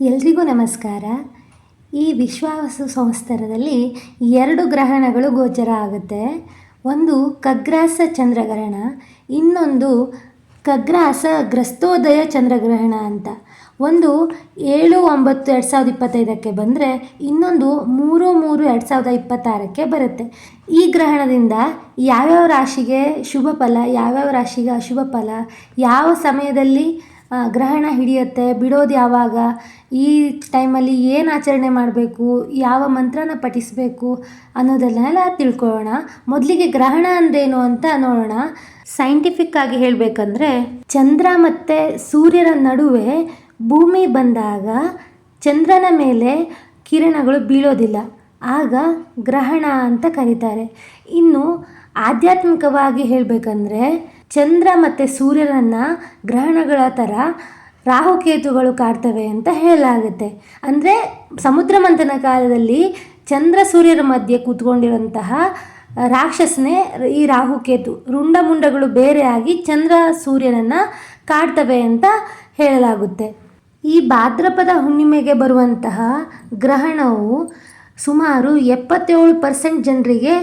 ಎಲ್ರಿಗೂ ನಮಸ್ಕಾರ. ಈ ವಿಶ್ವಾಸ ಸಂಸ್ಥರದಲ್ಲಿ ಎರಡು ಗ್ರಹಣಗಳು ಗೋಚರ ಆಗುತ್ತೆ. ಒಂದು ಕಗ್ರಾಸ ಚಂದ್ರಗ್ರಹಣ, ಇನ್ನೊಂದು ಕಗ್ರಾಸ ಗ್ರಸ್ತೋದಯ ಚಂದ್ರಗ್ರಹಣ ಅಂತ. ಒಂದು ಏಳು ಒಂಬತ್ತು ಎರಡು ಸಾವಿರದ ಇಪ್ಪತ್ತೈದಕ್ಕೆ ಬಂದರೆ ಇನ್ನೊಂದು ಮೂರು ಮೂರು ಎರಡು ಸಾವಿರದ ಇಪ್ಪತ್ತಾರಕ್ಕೆ ಬರುತ್ತೆ. ಈ ಗ್ರಹಣದಿಂದ ಯಾವ್ಯಾವ ರಾಶಿಗೆ ಶುಭ ಫಲ, ಯಾವ್ಯಾವ ರಾಶಿಗೆ ಅಶುಭ ಫಲ, ಯಾವ ಸಮಯದಲ್ಲಿ ಗ್ರಹಣ ಹಿಡಿಯುತ್ತೆ, ಬಿಡೋದು ಯಾವಾಗ? ಈ ಟೈಮಲ್ಲಿ ಏನು ಆಚರಣೆ ಮಾಡಬೇಕು? ಯಾವ ಮಂತ್ರನ ಪಠಿಸಬೇಕು ಅನ್ನೋದನ್ನೆಲ್ಲ ತಿಳ್ಕೊಳ್ಳೋಣ. ಮೊದಲಿಗೆ ಗ್ರಹಣ ಅಂದ್ರೇನು ಅಂತ ನೋಡೋಣ. ಸೈಂಟಿಫಿಕ್ ಆಗಿ ಹೇಳಬೇಕಂದ್ರೆ, ಚಂದ್ರ ಮತ್ತು ಸೂರ್ಯರ ನಡುವೆ ಭೂಮಿ ಬಂದಾಗ ಚಂದ್ರನ ಮೇಲೆ ಕಿರಣಗಳು ಬೀಳೋದಿಲ್ಲ. ಆಗ ಗ್ರಹಣ ಅಂತ ಕರೀತಾರೆ. ಇನ್ನು ಆಧ್ಯಾತ್ಮಿಕವಾಗಿ ಹೇಳಬೇಕಂದ್ರೆ ಚಂದ್ರ ಮತ್ತು ಸೂರ್ಯನನ್ನು ಗ್ರಹಣಗಳ ಥರ ರಾಹುಕೇತುಗಳು ಕಾಡ್ತವೆ ಅಂತ ಹೇಳಲಾಗುತ್ತೆ. ಅಂದರೆ ಸಮುದ್ರ ಮಂಥನ ಕಾಲದಲ್ಲಿ ಚಂದ್ರ ಸೂರ್ಯರ ಮಧ್ಯೆ ಕೂತ್ಕೊಂಡಿರುವಂತಹ ರಾಕ್ಷಸನೇ ಈ ರಾಹುಕೇತು. ರುಂಡಮುಂಡಗಳು ಬೇರೆಯಾಗಿ ಚಂದ್ರ ಸೂರ್ಯನನ್ನು ಕಾಡ್ತವೆ ಅಂತ ಹೇಳಲಾಗುತ್ತೆ. ಈ ಭಾದ್ರಪದ ಹುಣ್ಣಿಮೆಗೆ ಬರುವಂತಹ ಗ್ರಹಣವು ಸುಮಾರು ಎಪ್ಪತ್ತೇಳು ಪರ್ಸೆಂಟ್ ಜನರಿಗೆ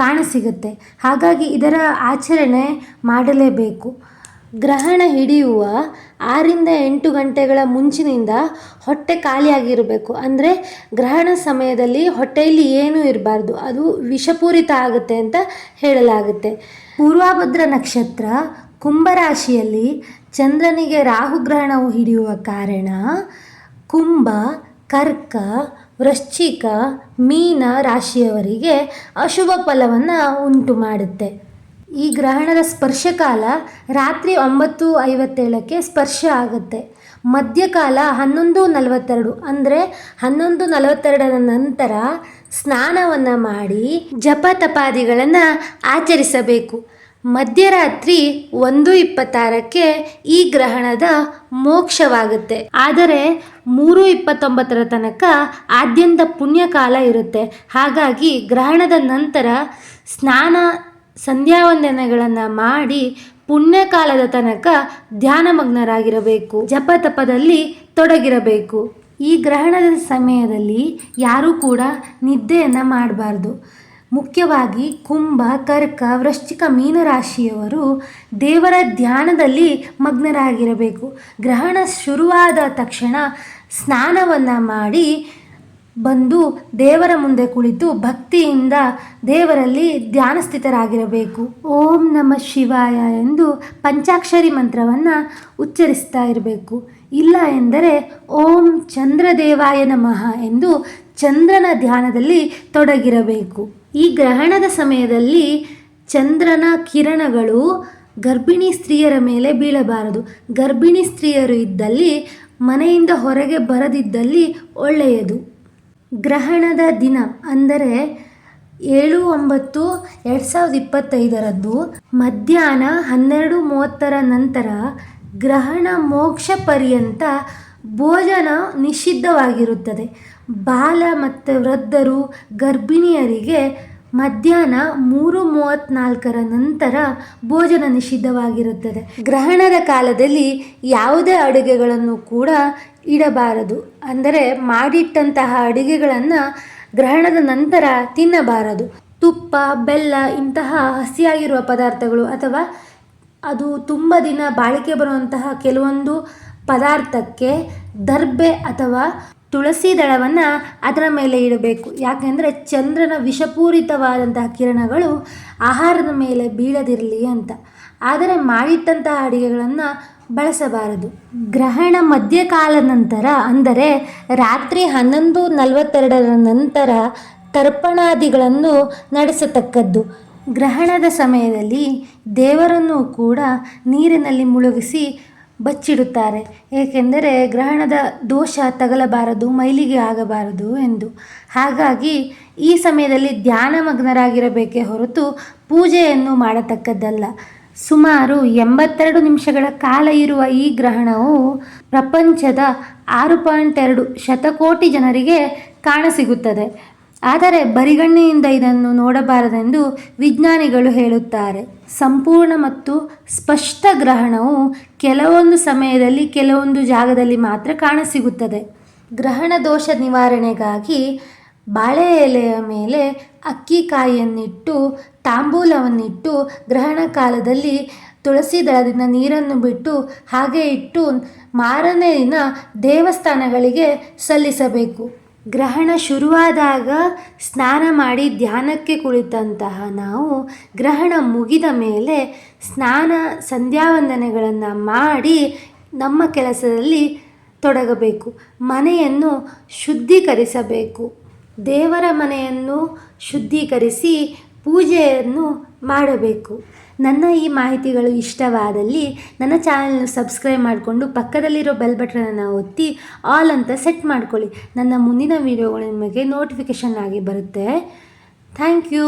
ಕಾಣಸಿಗುತ್ತೆ ಹಾಗಾಗಿ ಇದರ ಆಚರಣೆ ಮಾಡಲೇಬೇಕು. ಗ್ರಹಣ ಹಿಡಿಯುವ ಆರಿಂದ ಎಂಟು ಗಂಟೆಗಳ ಮುಂಚಿನಿಂದ ಹೊಟ್ಟೆ ಖಾಲಿಯಾಗಿರಬೇಕು. ಅಂದರೆ ಗ್ರಹಣ ಸಮಯದಲ್ಲಿ ಹೊಟ್ಟೆಯಲ್ಲಿ ಏನೂ ಇರಬಾರ್ದು. ಅದು ವಿಷಪೂರಿತ ಆಗುತ್ತೆ ಅಂತ ಹೇಳಲಾಗುತ್ತೆ. ಪೂರ್ವಭದ್ರ ನಕ್ಷತ್ರ ಕುಂಭರಾಶಿಯಲ್ಲಿ ಚಂದ್ರನಿಗೆ ರಾಹುಗ್ರಹಣವು ಹಿಡಿಯುವ ಕಾರಣ ಕುಂಭ, ಕರ್ಕ ವೃಶ್ಚಿಕ ಮೀನ ರಾಶಿಯವರಿಗೆ ಅಶುಭ ಫಲವನ್ನು ಉಂಟು ಮಾಡುತ್ತೆ. ಈ ಗ್ರಹಣದ ಸ್ಪರ್ಶಕಾಲ ರಾತ್ರಿ ಒಂಬತ್ತು ಐವತ್ತೇಳಕ್ಕೆ ಸ್ಪರ್ಶ ಆಗುತ್ತೆ. ಮಧ್ಯಕಾಲ ಹನ್ನೊಂದು ನಲವತ್ತೆರಡು ಅಂದರೆ ಹನ್ನೊಂದು ನಲವತ್ತೆರಡರ ನಂತರ ಸ್ನಾನವನ್ನು ಮಾಡಿ ಜಪ ತಪಾದಿಗಳನ್ನು ಆಚರಿಸಬೇಕು. ಮಧ್ಯರಾತ್ರಿ ಒಂದು ಇಪ್ಪತ್ತಾರಕ್ಕೆ ಈ ಗ್ರಹಣದ ಮೋಕ್ಷವಾಗುತ್ತೆ. ಆದರೆ ಮೂರು ಇಪ್ಪತ್ತೊಂಬತ್ತರ ತನಕ ಆದ್ಯಂತ ಪುಣ್ಯಕಾಲ ಇರುತ್ತೆ. ಹಾಗಾಗಿ ಗ್ರಹಣದ ನಂತರ ಸ್ನಾನ, ಸಂಧ್ಯಾವಂದನೆಗಳನ್ನು ಮಾಡಿ ಪುಣ್ಯಕಾಲದ ತನಕ ಧ್ಯಾನಮಗ್ನರಾಗಿರಬೇಕು. ಜಪ ತಪದಲ್ಲಿ ತೊಡಗಿರಬೇಕು. ಈ ಗ್ರಹಣದ ಸಮಯದಲ್ಲಿ ಯಾರೂ ಕೂಡ ನಿದ್ದೆಯನ್ನು ಮಾಡಬಾರ್ದು. ಮುಖ್ಯವಾಗಿ ಕುಂಭ, ಕರ್ಕ, ವೃಶ್ಚಿಕ ಮೀನರಾಶಿಯವರು ದೇವರ ಧ್ಯಾನದಲ್ಲಿ ಮಗ್ನರಾಗಿರಬೇಕು. ಗ್ರಹಣ ಶುರುವಾದ ತಕ್ಷಣ ಸ್ನಾನವನ್ನು ಮಾಡಿ ಬಂದು ದೇವರ ಮುಂದೆ ಕುಳಿತು ಭಕ್ತಿಯಿಂದ ದೇವರಲ್ಲಿ ಧ್ಯಾನಸ್ಥಿತರಾಗಿರಬೇಕು. ಓಂ ನಮ ಶಿವಾಯ ಎಂದು ಪಂಚಾಕ್ಷರಿ ಮಂತ್ರವನ್ನು ಉಚ್ಚರಿಸ್ತಾ ಇರಬೇಕು. ಇಲ್ಲ ಎಂದರೆ ಓಂ ಚಂದ್ರದೇವಾಯ ನಮಃ ಎಂದು ಚಂದ್ರನ ಧ್ಯಾನದಲ್ಲಿ ತೊಡಗಿರಬೇಕು. ಈ ಗ್ರಹಣದ ಸಮಯದಲ್ಲಿ ಚಂದ್ರನ ಕಿರಣಗಳು ಗರ್ಭಿಣಿ ಸ್ತ್ರೀಯರ ಮೇಲೆ ಬೀಳಬಾರದು. ಗರ್ಭಿಣಿ ಸ್ತ್ರೀಯರು ಇದ್ದಲ್ಲಿ, ಮನೆಯಿಂದ ಹೊರಗೆ ಬರದಿದ್ದಲ್ಲಿ ಒಳ್ಳೆಯದು. ಗ್ರಹಣದ ದಿನ ಅಂದರೆ ಏಳು ಒಂಬತ್ತು ಎರಡು ಸಾವಿರದ ಇಪ್ಪತ್ತೈದರದ್ದು ಮಧ್ಯಾಹ್ನ ಹನ್ನೆರಡು ಮೂವತ್ತರ ನಂತರ ಗ್ರಹಣ ಮೋಕ್ಷ ಪರ್ಯಂತ ಭೋಜನ ನಿಷಿದ್ಧವಾಗಿರುತ್ತದೆ. ಬಾಲ ಮತ್ತು ವೃದ್ಧರು ಗರ್ಭಿಣಿಯರಿಗೆ ಮಧ್ಯಾಹ್ನ ಮೂರು ಮೂವತ್ತ್ನಾಲ್ಕರ ನಂತರ ಭೋಜನ ನಿಷಿದ್ಧವಾಗಿರುತ್ತದೆ. ಗ್ರಹಣದ ಕಾಲದಲ್ಲಿ ಯಾವುದೇ ಅಡುಗೆಗಳನ್ನು ಕೂಡ ಇಡಬಾರದು. ಅಂದರೆ ಮಾಡಿಟ್ಟಂತಹ ಅಡುಗೆಗಳನ್ನು ಗ್ರಹಣದ ನಂತರ ತಿನ್ನಬಾರದು. ತುಪ್ಪ, ಬೆಲ್ಲ ಇಂತಹ ಹಸಿಯಾಗಿರುವ ಪದಾರ್ಥಗಳು ಅಥವಾ ಅದು ತುಂಬ ದಿನ ಬಾಳಿಕೆ ಬರುವಂತಹ ಕೆಲವೊಂದು ಪದಾರ್ಥಕ್ಕೆ ದರ್ಬೆ ಅಥವಾ ತುಳಸಿ ದಳವನ್ನು ಅದರ ಮೇಲೆ ಇಡಬೇಕು. ಯಾಕೆಂದರೆ ಚಂದ್ರನ ವಿಷಪೂರಿತವಾದಂತಹ ಕಿರಣಗಳು ಆಹಾರದ ಮೇಲೆ ಬೀಳದಿರಲಿ ಅಂತ. ಆದರೆ ಮಾಡಿಟ್ಟಂತಹ ಅಡಿಗೆಗಳನ್ನು ಬಳಸಬಾರದು. ಗ್ರಹಣ ಮಧ್ಯಕಾಲ ನಂತರ, ಅಂದರೆ ರಾತ್ರಿ ಹನ್ನೊಂದು ನಲವತ್ತೆರಡರ ನಂತರ ತರ್ಪಣಾದಿಗಳನ್ನು ನಡೆಸತಕ್ಕದ್ದು. ಗ್ರಹಣದ ಸಮಯದಲ್ಲಿ ದೇವರನ್ನು ಕೂಡ ನೀರಿನಲ್ಲಿ ಮುಳುಗಿಸಿ ಬಚ್ಚಿಡುತ್ತಾರೆ. ಏಕೆಂದರೆ ಗ್ರಹಣದ ದೋಷ ತಗಲಬಾರದು, ಮೈಲಿಗೆ ಆಗಬಾರದು ಎಂದು. ಹಾಗಾಗಿ ಈ ಸಮಯದಲ್ಲಿ ಧ್ಯಾನಮಗ್ನರಾಗಿರಬೇಕೇ ಹೊರತು ಪೂಜೆಯನ್ನು ಮಾಡತಕ್ಕದ್ದಲ್ಲ. ಸುಮಾರು ಎಂಬತ್ತೆರಡು ನಿಮಿಷಗಳ ಕಾಲ ಇರುವ ಈ ಗ್ರಹಣವು ಪ್ರಪಂಚದ ಆರು ಪಾಯಿಂಟ್ ಎರಡು ಶತಕೋಟಿ ಜನರಿಗೆ ಕಾಣಸಿಗುತ್ತದೆ. ಆದರೆ ಬರಿಗಣ್ಣಿನಿಂದ ಇದನ್ನು ನೋಡಬಾರದೆಂದು ವಿಜ್ಞಾನಿಗಳು ಹೇಳುತ್ತಾರೆ. ಸಂಪೂರ್ಣ ಮತ್ತು ಸ್ಪಷ್ಟ ಗ್ರಹಣವು ಕೆಲವೊಂದು ಸಮಯದಲ್ಲಿ ಕೆಲವೊಂದು ಜಾಗದಲ್ಲಿ ಮಾತ್ರ ಕಾಣಸಿಗುತ್ತದೆ. ಗ್ರಹಣ ದೋಷ ನಿವಾರಣೆಗಾಗಿ ಬಾಳೆ ಎಲೆಯ ಮೇಲೆ ಅಕ್ಕಿ ಕಾಯಿಯನ್ನಿಟ್ಟು, ತಾಂಬೂಲವನ್ನಿಟ್ಟು, ಗ್ರಹಣ ಕಾಲದಲ್ಲಿ ತುಳಸಿ ದಳದಿಂದ ನೀರನ್ನು ಬಿಟ್ಟು ಹಾಗೆ ಇಟ್ಟು ಮಾರನೇ ದಿನ ದೇವಸ್ಥಾನಗಳಿಗೆ ಸಲ್ಲಿಸಬೇಕು. ಗ್ರಹಣ ಶುರುವಾದಾಗ ಸ್ನಾನ ಮಾಡಿ ಧ್ಯಾನಕ್ಕೆ ಕುಳಿತಂತಹ ನಾವು ಗ್ರಹಣ ಮುಗಿದ ಮೇಲೆ ಸ್ನಾನ ಸಂಧ್ಯಾವಂದನೆಗಳನ್ನು ಮಾಡಿ ನಮ್ಮ ಕೆಲಸದಲ್ಲಿ ತೊಡಗಬೇಕು. ಮನೆಯನ್ನು ಶುದ್ಧೀಕರಿಸಬೇಕು. ದೇವರ ಮನೆಯನ್ನು ಶುದ್ಧೀಕರಿಸಿ ಪೂಜೆಯನ್ನು ಮಾಡಬೇಕು. ನನ್ನ ಈ ಮಾಹಿತಿಗಳು ಇಷ್ಟವಾದಲ್ಲಿ ನನ್ನ ಚಾನಲ್ನ ಸಬ್ಸ್ಕ್ರೈಬ್ ಮಾಡಿಕೊಂಡು ಪಕ್ಕದಲ್ಲಿರೋ ಬೆಲ್ ಬಟನನ್ನು ಒತ್ತಿ ಆಲ್ ಅಂತ ಸೆಟ್ ಮಾಡ್ಕೊಳ್ಳಿ. ನನ್ನ ಮುಂದಿನ ವೀಡಿಯೋಗಳು ನಿಮಗೆ ನೋಟಿಫಿಕೇಷನ್ ಆಗಿ ಬರುತ್ತೆ. Thank you.